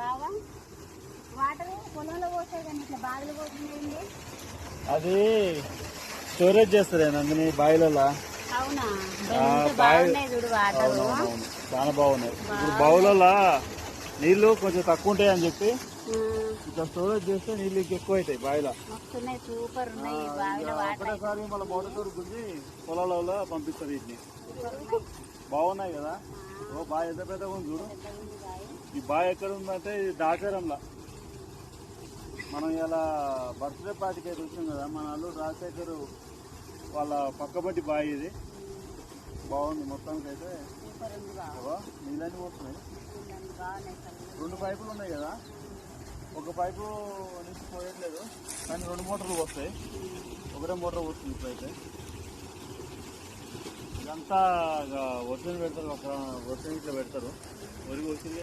బావా వాటర్ పొలంలో కానీ ఇట్లా బావిలో అది స్టోరేజ్ చేస్తుంది నందిని బావిలలో అవునా? బాగున్నాయి చూడు వాటర్. చాలా బాగున్నాయి. ఇప్పుడు బావులలో నీళ్ళు కొంచెం తక్కువ ఉంటాయి అని చెప్పి ఇట్లా స్టోరేజ్ చేస్తే నీళ్ళు ఇంక ఎక్కువ అవుతాయి బావిలో. సూపర్ ఒకటేసారి మళ్ళీ మోటార్ గుంజి పొలాలలో పంపిస్తారు వీటిని. బాగున్నాయి కదా? ఓ బావి ఎంత పెద్దగా ఉంది చూడు. ఈ బావి ఎక్కడ ఉందంటే ఇది దాచారంలా మనం ఇలా బర్త్డే పార్టీకి అయితే వచ్చింది కదా మన అల్లుడు రాజశేఖర్ వాళ్ళ పక్కబట్టి బావి ఇది. బాగుంది మొత్తానికి అయితే నీళ్ళన్నీ పోతున్నాయి. రెండు పైపులు ఉన్నాయి కదా. ఒక పైపు నుంచి పోయట్లేదు కానీ రెండు మోటార్లు వస్తాయి ఒకటే మోటార్ వస్తుంది ఇప్పుడైతే. ఇదంతా వర్షం పెడతారు ఒక వర్షం ఇట్లా పెడతారు. ఒరిగి వచ్చింది.